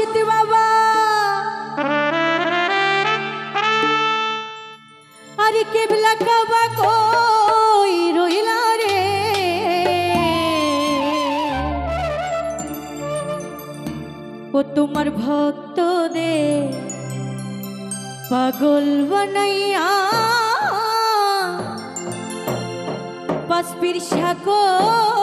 মুর্শিদ বাবা। আরে কেবলা কাবা কই রইলা রে? ও তোমার ভক্ত দে পাগল বনাইয়া, পাশ পাসপির সাকই